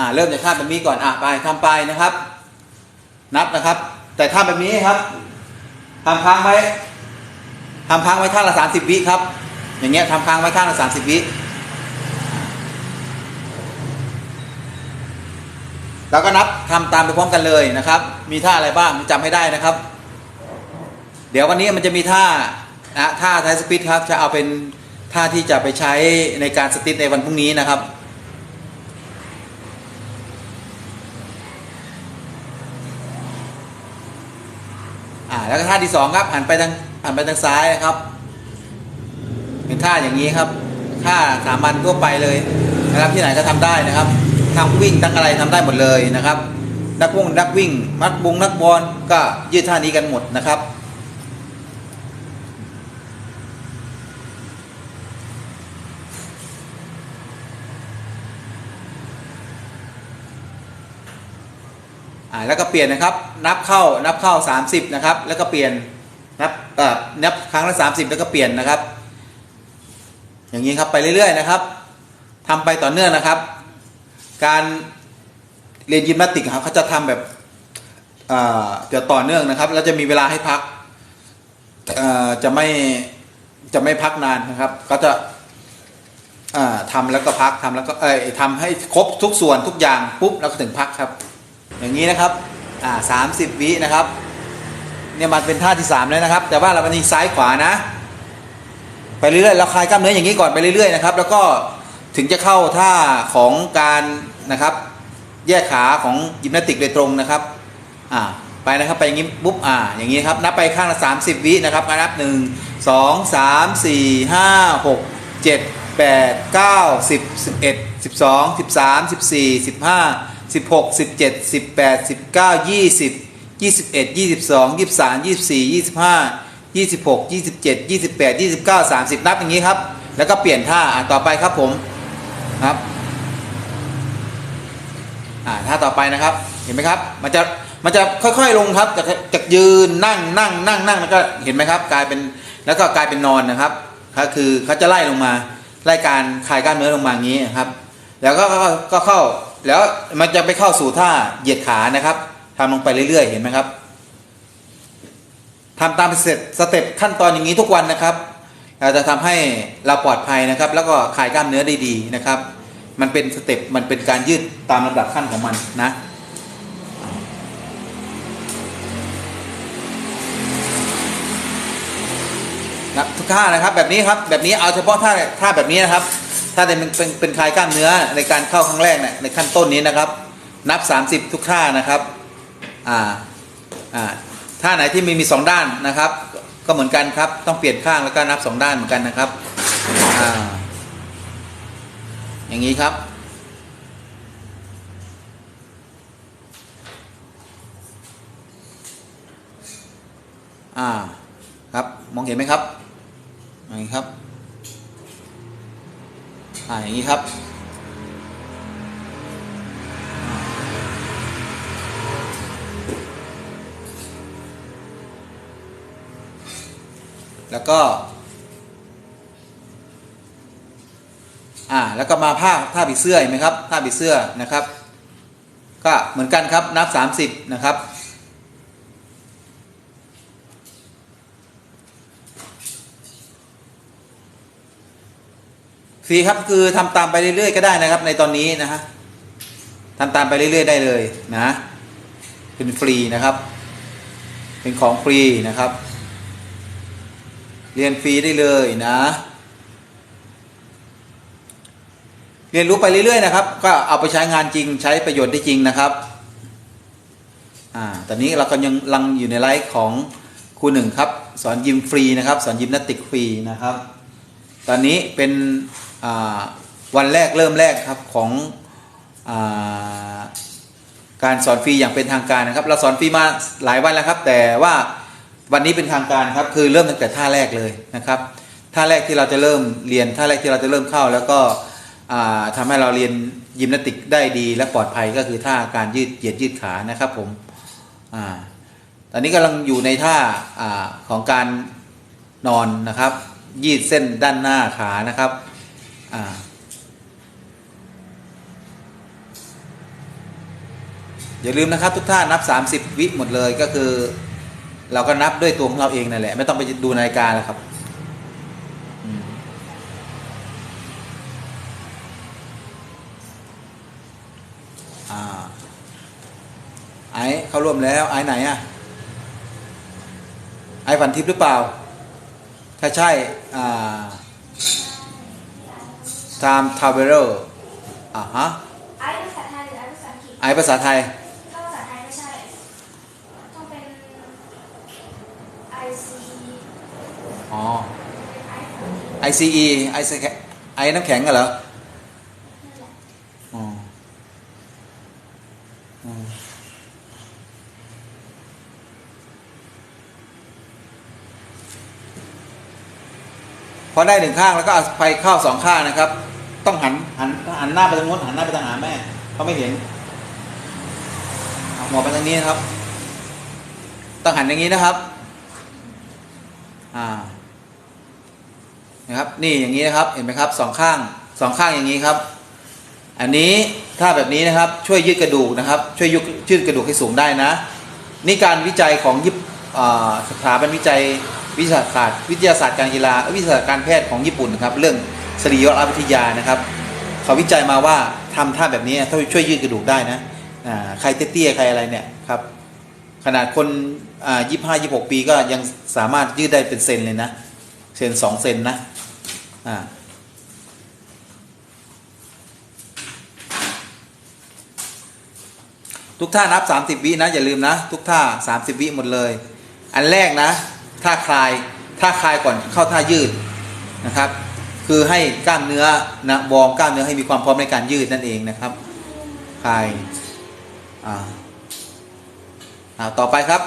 อ่าเริ่มจากท่าแบบนี้ก่อนอะไปทำไปนะครับ นับนะครับ แต่ท่าแบบนี้ครับทำค้างไว้ทำค้างไว้ข้าละสามสิบวิครับ อย่างเงี้ยทำค้างไว้ข้าละสามสิบวิแล้วก็นับทำตามไปพร้อมกันเลยนะครับ มีท่าอะไรบ้างจำให้ได้นะครับ เดี๋ยววันนี้มันจะมีท่านะท่าไทยสปิดครับจะเอาเป็นท่าที่จะไปใช้ในการสติดในวันพรุ่งนี้นะครับ แล้วก็ท่าที่สองครับหันไปทางหันไปทางซ้ายนะครับ เป็นท่าอย่างนี้ครับท่าสามัญทั่วไปเลยนะครับที่ไหนก็ทำได้นะครับทั้งวิ่งทั้งอะไรทำได้หมดเลยนะครับ นักวิ่งนักวิ่งนักบุงนักบอลก็ยืดท่านี้กันหมดนะครับ อ่าแล้วก็เปลี่ยนนะครับ นับเข้านับเข้า 30 นะครับ แล้วก็เปลี่ยนนับเอ่อนับครั้งละ 30 แล้วก็เปลี่ยนนะครับ อย่างนี้ครับไปเรื่อยๆนะครับทำไปต่อเนื่องนะครับ การเรียนยิมนาสติกครับเขาจะทำแบบเอ่อเดี๋ยวต่อเนื่องนะครับ แล้วจะมีเวลาให้พักเอ่อจะไม่จะไม่พักนานนะครับ ก็จะอ่าทำแล้วก็พักทำแล้วก็เอ้ยทำให้ครบทุกส่วนทุกอย่างปุ๊บแล้วก็ถึงพักครับ อย่างนี้นะครับอ่าสามสิบวินะครับเนี่ยมันเป็นท่าที่สามแล้วนะครับ แต่ว่าเรามันมีซ้ายขวานะ ไปเรื่อยๆเราคลายกล้ามเนื้ออย่างนี้ก่อนไปเรื่อยๆนะครับ แล้วก็ถึงจะเข้าท่าของการนะครับ แยกขาของยิมนาสติกโดยตรงนะครับอ่าไปนะครับไปอย่างนี้ปุ๊บอ่าอย่างนี้ครับนับไปข้างละสามสิบวินะครับนับหนึ่งสองสามสี่ห้ สิบสองสิบสามสิบสี่สิบห้าสิบหกสิบเจ็ดสิบแปดสิบเก้ายี่สิบยี่สิบเอ็ดยี่สิบสองยี่สิบสามยี่สิบสี่ยี่สิบห้ายี่สิบหกยี่สิบเจ็ดยี่สิบแปดยี่สิบเก้าสามสิบนับอย่างนี้ครับ แล้วก็เปลี่ยนท่าอะต่อไปครับผมครับอ่าท่าต่อไปนะครับ เห็นไหมครับ มันจะมันจะค่อยๆลงครับจากจากยืนนั่งนั่งนั่งนั่งแล้วก็เห็นไหมครับ กลายเป็นแล้วก็กลายเป็นนอนนะครับก็คือเขาจะไล่ลงมาไล่การคลายกล้ามเนื้อลงมาอย่างนี้ครับ แล้วก็ก็เข้าแล้วมันจะไปเข้าสู่ท่าเหยียดขานะครับทำลงไปเรื่อยๆ เห็นไหมครับทำตามสเต็ปสเต็ปขั้นตอนอย่างนี้ทุกวันนะครับเราจะทำให้เราปลอดภัยนะครับ แล้วก็คลายกล้ามเนื้อได้ดีนะครับ มันเป็นสเต็ปมันเป็นการยืดตามลำดับขั้นของมันนะนะทุกท่านะครับแบบนี้ครับแบบนี้เอาเฉพาะท่าท่าแบบนี้นะครับ ถ้าเป็นเป็นเป็นคลายกล้ามเนื้อในการเข้าครั้งแรกเนี่ยในขั้นต้นนี้นะครับ นับ 30 ทุกท่านะครับอ่าอ่าท่าไหนที่มีมีสองด้านนะครับ ก็เหมือนกันครับต้องเปลี่ยนข้างแล้วก็นับสองด้านเหมือนกันนะครับอ่าอย่างนี้ครับอ่าครับมองเห็นไหมครับอย่างนี้ครับ อ่าอย่างนี้ครับแล้วก็ อ่า แล้วก็มาผ้าท่าผีเสื้อเห็นไหมครับท่าผีเสื้อนะครับ ก็เหมือนกันครับนับ 30 นะครับ ฟรีครับคือทำตามไปเรื่อยๆก็ได้นะครับ ในตอนนี้นะฮะทำตามไปเรื่อยๆได้เลยนะเป็นฟรีนะครับ เป็นของฟรีนะครับ เรียนฟรีได้เลยนะ เรียนรู้ไปเรื่อยๆนะครับ ก็เอาไปใช้งานจริงใช้ประโยชน์ได้จริงนะครับอ่าตอนนี้เราก็ยังลังอยู่ในไลฟ์ของครูหนึ่งครับ สอนยิมฟรีนะครับ สอนยิมนาสติกฟรีนะครับ ตอนนี้เป็น วันแรกเริ่มแรกครับของอาการสอนฟรีอย่างเป็นทางการนะครับ เราสอนฟรีมาหลายวันแล้วครับ แต่ว่าวันนี้เป็นทางการครับคือเริ่มตั้งแต่ท่าแรกเลยนะครับท่าแรกที่เราจะเริ่มเรียนท่าแรกที่เราจะเริ่มเข้า แล้วก็อ่าทำให้เราเรียนยิมนาสติกได้ดีและปลอดภัยก็คือท่าการยืดเหยียดยืดขานะครับผมอ่าตอนนี้กำลังอยู่ในท่าอาของการนอนนะครับ ยืดเส้นด้านหน้าขานะครับ อย่าลืมนะครับทุกท่านนับ 30 วิหมดเลยก็คือ เราก็นับด้วยตัวของเราเองนั่นแหละ ไม่ต้องไปดูนาฬิกาแล้วครับอืมอ่าไอ้เข้าร่วมแล้วไอ้ไหนอะไอ้ฝันทิพย์หรือเปล่า ถ้าใช่อ่า time traveler อ่าฮะไอภาษาไทยหรือไอภาษาอังกฤษไอ้ภาษาไทยถ้าภาษาไทยไม่ใช่ ต้องเป็น I C อ๋อเป็นไอภาษาอังกฤษ ICE ไอซ์แข็งไอ้น้ำแข็งกันเหรอนั่นแหละอ๋ออ๋อพอได้หนึ่งข้างแล้วก็เอาไปเข้าสองข้างนะครับ ต้องหันหันหันหน้าไปทางโน้นหันหน้าไปทางหาแม่เขาไม่เห็นหัวไปทางนี้นะครับ ต้องหันอย่างนี้นะครับ อ่านะครับ นี่อย่างนี้นะครับ เห็นไหมครับสองข้างสองข้างอย่างนี้ครับ อันนี้ถ้าแบบนี้นะครับ ช่วยยืดกระดูกนะครับ ช่วยยืดยืดกระดูกให้สูงได้นะ นี่การวิจัยของยิปสถาบันวิจัยวิทยาศาสตร์ วิทยาศาสตร์การกีฬาวิทยาศาสตร์การแพทย์ของญี่ปุ่นนะครับ เรื่อง สรีรวิทยานะครับเขาวิจัยมาว่าทำท่าแบบนี้ถ้าช่วยยืดกระดูกได้นะใครเตี้ยๆใครอะไรเนี่ยครับขนาดคนอ่ายี่ห้ายี่หกปีก็ยังสามารถยืดได้เป็นเซนเลยนะเซนสองเซนนะอ่าทุกท่านับ 30 วินะอย่าลืมนะ ทุกท่า 30 วิหมดเลย อันแรกนะท่าคลายท่าคลายก่อนเข้าท่ายืดนะครับ คือให้กล้ามเนื้อนะวอร์มกล้ามเนื้อให้มีความพร้อมในการยืดนั่นเองนะครับคลายอ่าอ่าต่อไปครับ